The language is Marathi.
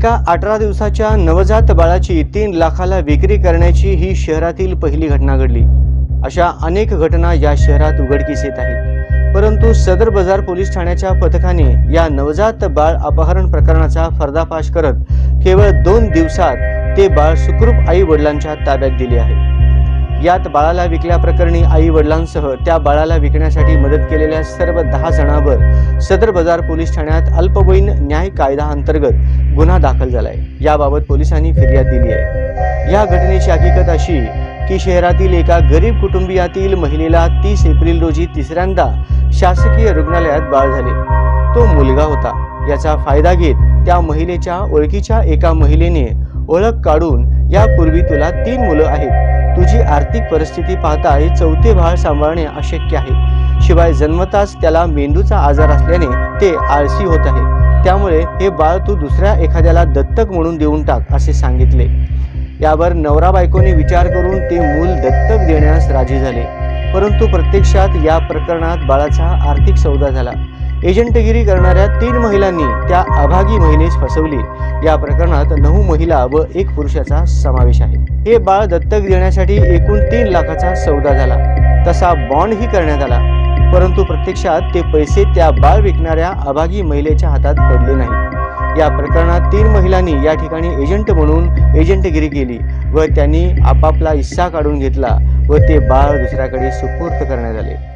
एका अठरा दिवसाच्या नवजात बाळाची तीन लाखाला विक्री करण्याची ही शहरातील पहिली घटना घडली. अशा अनेक घटना या शहरात उघडकीस येत आहेत. परंतु सदर बाजार पोलीस ठाण्याच्या पथकाने या नवजात बाळ अपहरण प्रकरणाचा पर्दाफाश करत केवळ दोन दिवसात ते बाळ सुखरूप आई वडिलांच्या ताब्यात दिले आहे. यात बाळाला विकल्याप्रकरणी आई वडिलांसह त्या बाळाला विकण्यासाठी मदत केलेल्या सर्व दहा जणांवर सदर बाजार पोलीस ठाण्यात अल्पवयीन न्याय कायदा अंतर्गत गुन्हा दाखल झालाय. याबाबत पोलिसांनी फिर्याद दिली आहे. या घटनेची हकीकत अशी की शहरातील एका गरीब कुटुंबियातील महिलेला तीस एप्रिल रोजी तिसऱ्यांदा शासकीय रुग्णालयात बाळ झाले. तो मुलगा होता. याचा फायदा घेत त्या महिलेच्या ओळखीच्या एका महिलेने ओळख काढून यापूर्वी तुला तीन मुलं आहेत. तुझी आर्थिक परिस्थिती पाहता हे चौथे बाळ सांभाळणे अशक्य आहे. शिवाय जन्मताच त्याला मेंदूचा आजार असल्याने ते आळसी होत आहे. त्यामुळे हे बाळ तू दुसऱ्या एखाद्याला दत्तक म्हणून देऊन टाक असे सांगितले. यावर नवरा बायकोने विचार करून ते मूल दत्तक देण्यास राजी झाले. परंतु प्रत्यक्षात या प्रकरणात बाळाचा आर्थिक सौदा झाला. एजंटगिरी करणाऱ्या तीन महिलांनी त्या अभागी महिलेस फसवली. या प्रकरणात नऊ महिला व एक पुरुषाचा समावेश आहे. हे बाळ दत्तक देण्यासाठी एकूण तीन लाखाचा सौदा झाला. तसा बॉन्डही करण्यात आला. परंतु प्रत्यक्षात ते पैसे त्या बाळ विकणाऱ्या अभागी महिलेच्या हातात पडले नाही. या प्रकरणात तीन महिलांनी या ठिकाणी एजंट म्हणून एजंटगिरी केली व त्यांनी आपापला हिस्सा काढून घेतला व ते बाळ दुसऱ्याकडे सुपूर्त करण्यात आले.